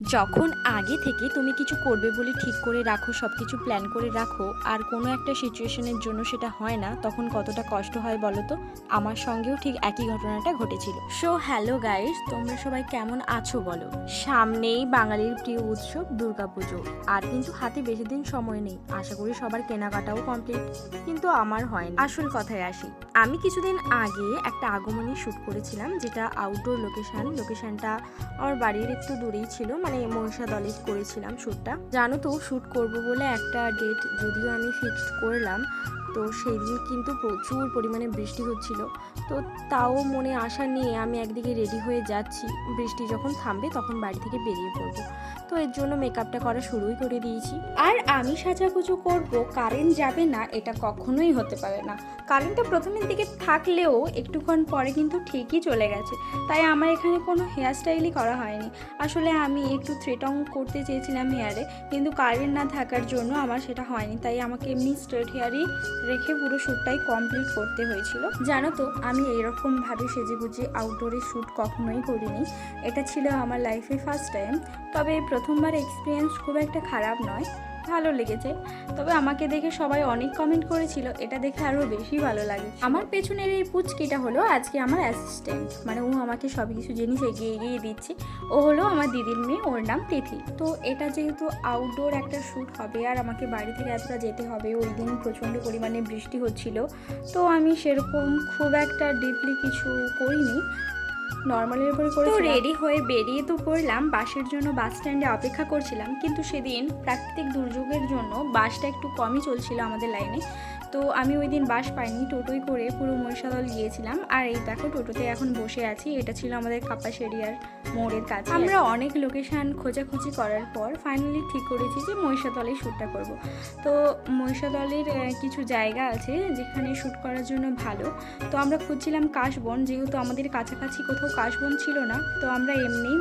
যখন আগে থেকে তুমি কিছু করবে বলে ঠিক করে রাখো সব কিছু প্ল্যান করে রাখো, আর কোনো একটা সিচুয়েশনের জন্য সেটা হয় না, তখন কতটা কষ্ট হয় বলো তো? আমার সঙ্গেও ঠিক একই ঘটনাটা ঘটেছিল। সো হ্যালো গাইস তোমরা সবাই কেমন আছো বলো? সামনেই বাঙালির প্রিয় উৎসব দুর্গাপুজো। আর কিন্তু হাতে বেশি দিন সময় নেই। আশা করি সবার কেনাকাটাও কমপ্লিট কিন্তু আমার হয়নি। আসল কথায় আসি। আমি কিছুদিন আগে একটা আগমনী শ্যুট করেছিলাম, যেটা আউটডোর লোকেশান লোকেশানটা আমার বাড়ির একটু দূরেই ছিল মানে মনসা দলে করেছিলাম শ্যুটটা। জানো তো, শ্যুট করব বলে একটা ডেট যদিও আমি ফিক্সড করলাম তো সেই দিন কিন্তু প্রচুর পরিমাণে বৃষ্টি হচ্ছিল। তো তাও মনে আশা নিয়ে আমি একদিকে রেডি হয়ে যাচ্ছি। বৃষ্টি যখন থামবে তখন বাড়ি থেকে বেরিয়ে পড়ব। তো এর জন্য মেকআপটা করা শুরুই করে দিয়েছি। আর আমি সাজাগুজো করব কারেন্ট যাবে না, এটা কখনোই হতে পারে না। কারেন্টটা প্রথমের দিকে থাকলেও একটুক্ষণ পরে কিন্তু ঠিকই চলে গেছে। তাই আমার এখানে কোনো হেয়ার স্টাইলই করা হয়নি। আসলে আমি একটু থ্রেটং করতে চেয়েছিলাম হেয়ারে কিন্তু কারেন্ট না থাকার জন্য আমার সেটা হয়নি। তাই আমাকে এমনি স্ট্রেট হেয়ারই রেখে পুরো শ্যুটটাই কমপ্লিট করতে হয়েছিল। জানো তো, আমি এইরকমভাবে সেজে গুজে আউটডোরে শ্যুট কখনোই করিনি। এটা ছিল আমার লাইফে ফার্স্ট টাইম তবে প্রথমবার এক্সপিরিয়েন্স খুব একটা খারাপ নয়। ভালো লেগেছে। তবে আমাকে দেখে সবাই অনেক কমেন্ট করেছিল, এটা দেখে আরও বেশি ভালো লাগে। আমার পেছনের এই পুচকিটা হলো আজকে আমার অ্যাসিস্ট্যান্ট মানে ও আমাকে সব কিছু জিনিস এগিয়ে এগিয়ে দিচ্ছে। ও হলো আমার দিদির মেয়ে, ওর নাম তিথি। তো এটা যেহেতু আউটডোর একটা শ্যুট হবে, আর আমাকে বাড়ি থেকে এতটা যেতে হবে, ওই দিন প্রচণ্ড পরিমাণে বৃষ্টি হচ্ছিল। তো আমি সেরকম খুব একটা ডিপলি কিছু করিনি। নর্মালের উপরে করে তো রেডি হয়ে বেরিয়ে তো পড়লাম বাসের জন্য বাস স্ট্যান্ডে অপেক্ষা করছিলাম কিন্তু সেদিন প্রাকৃতিক দুর্যোগের জন্য বাসটা একটু কমই চলছিল আমাদের লাইনে তো আমি ওই দিন বাস পাইনি, টোটোই করে পুরো মহিষাদল গিয়েছিলাম। আর এই দেখো, টোটোতে এখন বসে আছি। এটা ছিল আমাদের কাপাস এরিয়ার মোড়ের কাছে। আমরা অনেক লোকেশন খোঁজাখুঁজি করার পর ফাইনালি ঠিক করেছি যে মহিষাদলে শ্যুটটা করব। তো মহিষাদলের কিছু জায়গা আছে যেখানে শ্যুট করার জন্য ভালো। তো আমরা খুঁজছিলাম কাশবন, যেহেতু আমাদের কাছাকাছি কোথাও কাশবন ছিল না, তো আমরা এমনি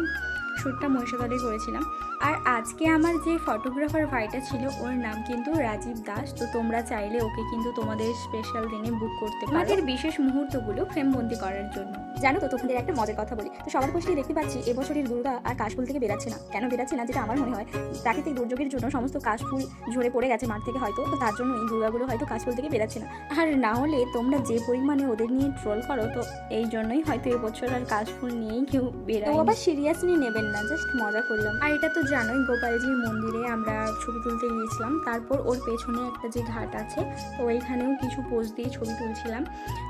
শ্যুটটা মহিষাদলে করেছিলাম। আর আজকে আমার যে ফটোগ্রাফার ভাইটা ছিল ওর নাম কিন্তু রাজীব দাস। তো তোমরা চাইলে ওকে কিন্তু তোমাদের স্পেশাল দিনে বুক করতে পারো। আমাদের বিশেষ মুহূর্তগুলো ফ্রেমবন্দি করার জন্য। জানো তো তোমাদের একটা মজার কথা বলি। তো সবার পোস্টেই দেখতে পাচ্ছি এবছরের দুর্গা আর কাশফুল থেকে বেরাচ্ছে না। কেন বেরাচ্ছে না যেটা আমার মনে হয় প্রাকৃতিক দুর্যোগের জন্য সমস্ত কাশফুল ঝরে পড়ে গেছে মাঠ থেকে হয়তো। তো তার জন্য এই দুর্গাগুলো হয়তো কাশফুল থেকে বেরাচ্ছে না। আর না হলে তোমরা যে পরিমাণে ওদের নিয়ে ট্রোল করো তো এই জন্যই হয়তো এবছর আর কাশফুল নিয়েই কেউ বেরায় আবার সিরিয়াসলি নেবেন না জাস্ট মজা করলাম। আর এটা তো জানোই, গোপালজির মন্দিরে আমরা ছবি তুলতে গিয়েছিলাম। তারপর ওর পেছনে একটা যে ঘাট আছে, তো ওইখানেও কিছু পোজ দিয়ে ছবি তুলছিলাম।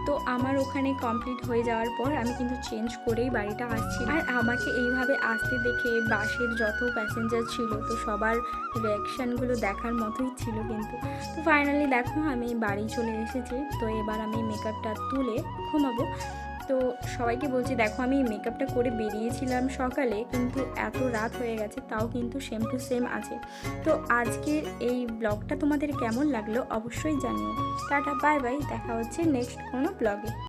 তো আমার ওখানে কমপ্লিট হয়ে যাওয়ার পর আমি কিন্তু চেঞ্জ করেই বাড়িটা আসছি। আর আমাকে এইভাবে আসতে দেখে বাসের যত প্যাসেঞ্জার ছিল, তো সবার রিয়াকশানগুলো দেখার মতোই ছিল কিন্তু। তো ফাইনালি দেখো আমি বাড়ি চলে এসেছি, তো এবার আমি মেকআপটা তুলে ঘুমাবো। তো সবাইকে বলছি, দেখো, আমি মেকআপটা করে বেরিয়েছিলাম সকালে, কিন্তু এত রাত হয়ে গেছে, তাও কিন্তু সেম টু সেম আছে। তো আজকে এই ব্লগটা তোমাদের কেমন লাগল অবশ্যই জানিও। টাটা বাই বাই দেখা হচ্ছে নেক্সট কোনো ব্লগে